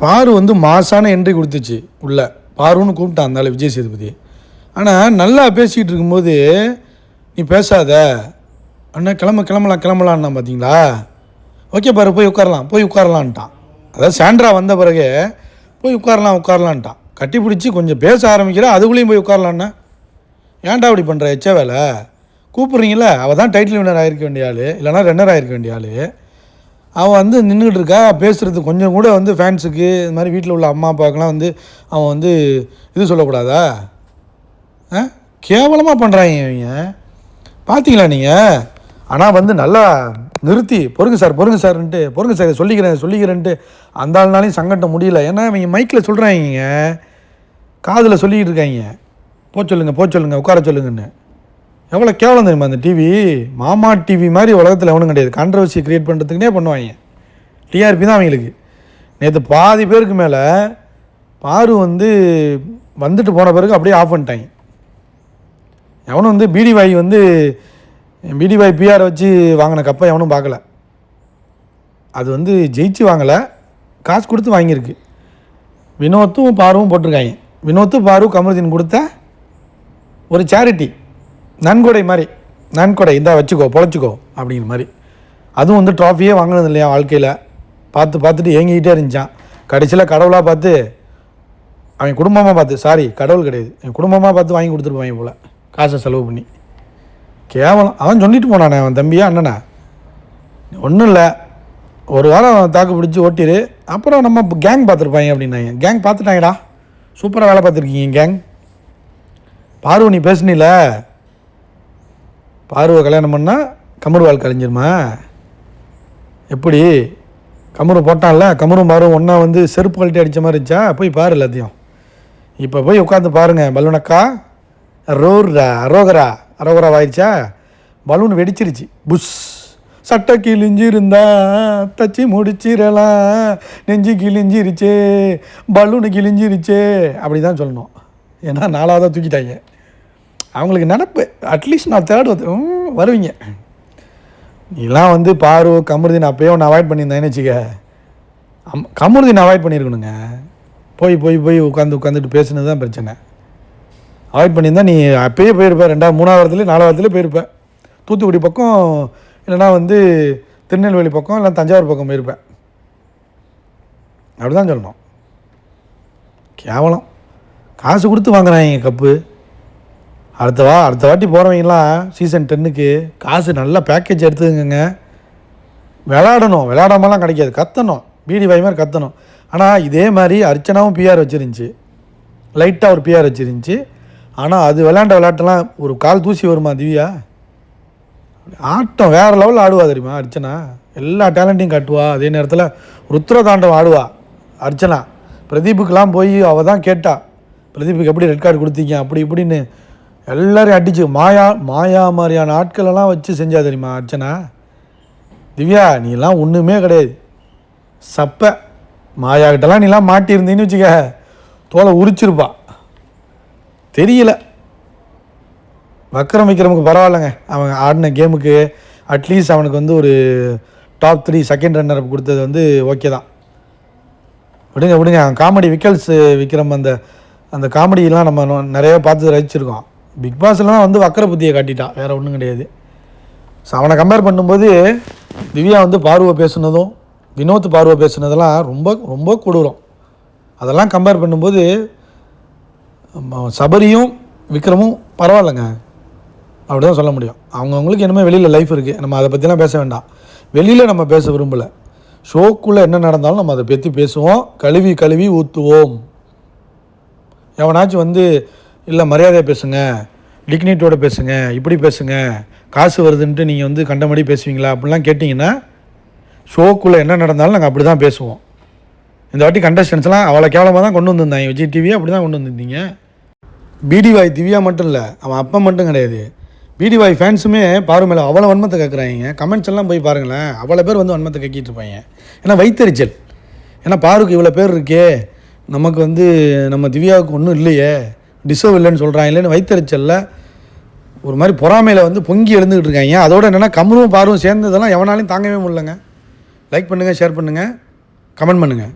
பாரு வந்து மாசான என்ட்ரி கொடுத்துச்சு உள்ள. பாருன்னு கூப்பிட்டான் அந்த விஜய் சேதுபதி. ஆனால் நல்லா பேசிக்கிட்டு இருக்கும்போது நீ பேசாத. அண்ணா கிளம்ப கிளம்பலாம் கிளம்பலான்னா பார்த்தீங்களா ஓகே பாரு போய் உட்காரலாம் போய் உட்காரலான்ட்டான் அதாவது சாண்ட்ரா வந்த பிறகு போய் உட்காரலாம் உட்காரலான்ட்டான் கட்டி பிடிச்சி கொஞ்சம் பேச ஆரம்பிக்கிறா அதுக்குள்ளேயும் போய் உட்காரலான்னா ஏன்டா அப்படி பண்ணுற எச்ச வேலை? கூப்பிட்றீங்களே அவள் தான் டைட்டில் வினர் ஆகிருக்க வேண்டிய ஆள் இல்லைனா ரன்னர் ஆகிருக்க வேண்டிய ஆள். அவன் வந்து நின்றுக்கிட்டு இருக்கா பேசுகிறது கொஞ்சம் கூட வந்து ஃபேன்ஸுக்கு இது மாதிரி வீட்டில் உள்ள அம்மா அப்பாவுக்குலாம் வந்து அவன் வந்து இது சொல்லக்கூடாதா? ஆ? கேவலமாக பண்ணுறாங்க இவங்க. பார்த்தீங்களா நீங்கள் ஆனால் வந்து நல்லா நிறுத்தி பொறுங்க சார் பொறுங்க சார்ன்ட்டு பொறுங்க சார் இதை சொல்லிக்கிறேன் சொல்லிக்கிறேன்ட்டு அந்த ஆள்னாலையும் சங்கட்டம் முடியல. ஏன்னா இவங்க மைக்கில் சொல்கிறாங்க காதில் சொல்லிக்கிட்டு இருக்காங்க. போ சொல்லுங்கள் போ சொல்லுங்கள் உட்கார சொல்லுங்கன்னு. எவ்வளோ கேவலம் தெரியுமா அந்த டிவி மாமா டிவி மாதிரி உலகத்தில் எவனும் கிடையாது. கான்ட்ரவர்சி க்ரியேட் பண்ணுறதுக்குனே பண்ணுவாங்க. டிஆர்பி தான் அவங்களுக்கு. நேற்று பாதி பேருக்கு மேலே பாரு வந்து வந்துட்டு போன பிறகு அப்படியே ஆஃப் பண்ணிட்டாங்க. எவனும் வந்து பிடிவாய் வந்து பிடிவாய் பிஆர் வச்சு வாங்கின கப்பை எவனும் பார்க்கல. அது வந்து ஜெயிச்சு வாங்கலை. காசு கொடுத்து வாங்கியிருக்கு. வினோத்தும் பாருவும் போட்டிருக்காங்க. வினோத்து பாரு கமருதீன் கொடுத்த ஒரு சேரிட்டி நன்கொடை மாதிரி நன்கொடை இந்தா வச்சுக்கோ பொழைச்சிக்கோ அப்படிங்கிற மாதிரி. அதுவும் வந்து ட்ராஃபியே வாங்கினது இல்லையா வாழ்க்கையில். பார்த்து பார்த்துட்டு ஏங்கிக்கிட்டே இருந்துச்சான் கடைசியில் கடவுளாக பார்த்து அவன் குடும்பமாக பார்த்து சாரி கடவுள் கிடையாது. என் குடும்பமாக பார்த்து வாங்கி கொடுத்துருப்பாங்க போல். காசை செலவு பண்ணி. கேவலம். அவன் சொல்லிட்டு போனானே அவன் தம்பியா அண்ணனா? ஒன்றும் இல்லை. ஒரு வாரம் தாக்கு பிடிச்சி ஓட்டிரு. அப்புறம் நம்ம கேங் பார்த்துருப்பாங்க அப்படின்னாங்க. கேங் பார்த்துட்டாங்கடா. சூப்பராக வேலை பார்த்துருக்கீங்க கேங் பார்வ நீ பேசுனில? பார்வை கல்யாணம் பண்ணால் கமருவாள் கலைஞ்சிருமா எப்படி? கமரு போட்டான்ல கமரும் பாரும் ஒன்றா வந்து செருப்பு கழட்டி அடித்த மாதிரி இருந்துச்சா? போய் பாரு எல்லாத்தையும். இப்போ போய் உட்காந்து பாருங்கள் பலூனக்கா ரோர்ரா அரோகரா. அரோகரா ஆயிடுச்சா பலூன் வெடிச்சிருச்சு. புஷ். சட்டை கிழிஞ்சிருந்தா தச்சு முடிச்சிடலாம் நெஞ்சு கிழிஞ்சிருச்சே பலூனு கிழிஞ்சிருச்சே. அப்படி தான் சொல்லணும். ஏன்னா நாலாவதாக தூக்கிட்டாங்க. அவங்களுக்கு நினப்பு அட்லீஸ்ட் நான் தேர்ட் வந்து வருவீங்க. நீலாம் வந்து பாரு கமருதீன் அப்பயே ஒன்று அவாய்ட் பண்ணியிருந்தேன்னு வச்சுக்க. அம் கமருதீன் அவாய்ட் பண்ணியிருக்கணுங்க. போய் போய் போய் உட்காந்து உட்காந்துட்டு பேசுனது தான் பிரச்சனை. அவாய்ட் பண்ணியிருந்தா நீ அப்பயே போயிருப்ப ரெண்டாவது மூணாவது வாரத்துலேயே நாலாவது வாரத்துலேயே போயிருப்பேன் தூத்துக்குடி பக்கம் இல்லைன்னா வந்து திருநெல்வேலி பக்கம் இல்லை தஞ்சாவூர் பக்கம் போயிருப்பேன் அப்படி தான் சொல்லணும். கேவலம். காசு கொடுத்து வாங்குறாங்க கப்பு. அடுத்த வா அடுத்த வாட்டி போகிறவங்களாம் சீசன் டென்னுக்கு காசு நல்ல பேக்கேஜ் எடுத்துக்கங்க. விளாடணும் விளாடாமலாம் கிடைக்காது. கத்தணும். பீடி வாய் மாதிரி கத்தணும். ஆனால் இதே மாதிரி அர்ச்சனாவும் பிஆர் வச்சுருந்துச்சி. லைட்டாக ஒரு பிஆர் வச்சுருந்துச்சி. ஆனால் அது விளாண்ட விளாட்டெல்லாம் ஒரு கால் தூசி வருமா திவ்யா? ஆட்டம் வேறு லெவலில் ஆடுவா தெரியுமா அர்ச்சனா? எல்லா டேலண்ட்டையும் காட்டுவா. அதே நேரத்தில் ருத்ர தாண்டவம் ஆடுவா அர்ச்சனா. பிரதீப்புக்கெலாம் போய் அவள் தான் கேட்டா பிரதீப்புக்கு எப்படி ரெட் கார்டு கொடுத்தீங்க? அப்படி இப்படின்னு எல்லாரையும் அடிச்சு மாயா மாயா மாதிரியான ஆட்களெல்லாம் வச்சு செஞ்சா தெரியுமா அர்ச்சனா? திவ்யா நீலாம் ஒன்றுமே கிடையாது. சப்ப. மாயா கிட்டலாம் நீலாம் மாட்டியிருந்தீன்னு வச்சுக்க தோலை உரிச்சிருப்பா. தெரியல. வக்கரம் விக்ரமுக்கு பரவாயில்லைங்க. அவன் ஆடின கேமுக்கு அட்லீஸ்ட் அவனுக்கு வந்து ஒரு டாப் த்ரீ செகண்ட் ரன்னர் கொடுத்தது வந்து ஓகே தான். விடுங்க விடுங்க. அவன் காமெடி விக்கல்ஸ் விக்ரம் அந்த அந்த காமெடியெல்லாம் நம்ம நிறையா பார்த்து ரசிச்சிருக்கோம். பிக் பாஸ்லாம் வந்து வக்கர புத்தியை காட்டிட்டான். வேற ஒன்றும் கிடையாது. ஸோ அவனை கம்பேர் பண்ணும்போது திவ்யா வந்து பார்வை பேசுனதும் வினோத் பார்வை பேசுனதெல்லாம் ரொம்ப ரொம்ப கொடூரம். அதெல்லாம் கம்பேர் பண்ணும்போது சபரியும் விக்ரமும் பரவாயில்லைங்க. அப்படி தான் சொல்ல முடியும். அவங்கவுங்களுக்கு என்னமே வெளியில் லைஃப் இருக்குது நம்ம அதை பற்றிலாம் பேச வேண்டாம். வெளியில் நம்ம பேச விரும்பலை. ஷோக்குள்ளே என்ன நடந்தாலும் நம்ம அதை பற்றி பேசுவோம். கழுவி கழுவி ஊற்றுவோம் எவனாச்சும் வந்து இல்லை மரியாதையாக பேசுங்க. டிக்னிட்டியோட பேசுங்க. இப்படி பேசுங்க. காசு வருதுன்ட்டு நீங்கள் வந்து கண்டபடி பேசுவீங்களா? அப்படிலாம் கேட்டிங்கன்னா ஷோக்குள்ளே என்ன நடந்தாலும் நாங்கள் அப்படி தான் பேசுவோம். இந்த வாட்டி கண்டஸ்டன்ஸ்லாம் அவ்வளோ கேவலமாக தான் கொண்டு வந்திருந்தாங்க விஜய் டிவியை அப்படி தான் கொண்டு வந்திருந்தீங்க. பிடிவாய் திவ்யா மட்டும் இல்லை அவன் அப்பா மட்டும் கிடையாது. பிடிவாய் ஃபேன்ஸுமே பாரு மேலே அவ்வளோ வன்மத்தை கேட்குறாங்க கமெண்ட்ஸ் எல்லாம் போய் பாருங்களேன். அவ்வளோ பேர் வந்து வன்மத்தை கேட்கிட்டு இருப்பாங்க. ஏன்னா வைத்தறிச்சல். ஏன்னா பாருக்கு இவ்வளோ பேர் இருக்கே. நமக்கு வந்து நம்ம திவ்யாவுக்கு ஒன்றும் இல்லையே. டிசர்வ் இல்லைன்னு சொல்கிறாங்க இல்லைன்னு வைத்தறிச்சலில் ஒரு மாதிரி பொறாமையில் வந்து பொங்கி எழுந்துக்கிட்டு இருக்காங்க. அதோட என்னென்னா கமரும் பாரும் சேர்ந்ததெல்லாம் எவனாலையும் தாங்கவே முடியலங்க. லைக் பண்ணுங்கள் ஷேர் பண்ணுங்கள் கமெண்ட் பண்ணுங்கள்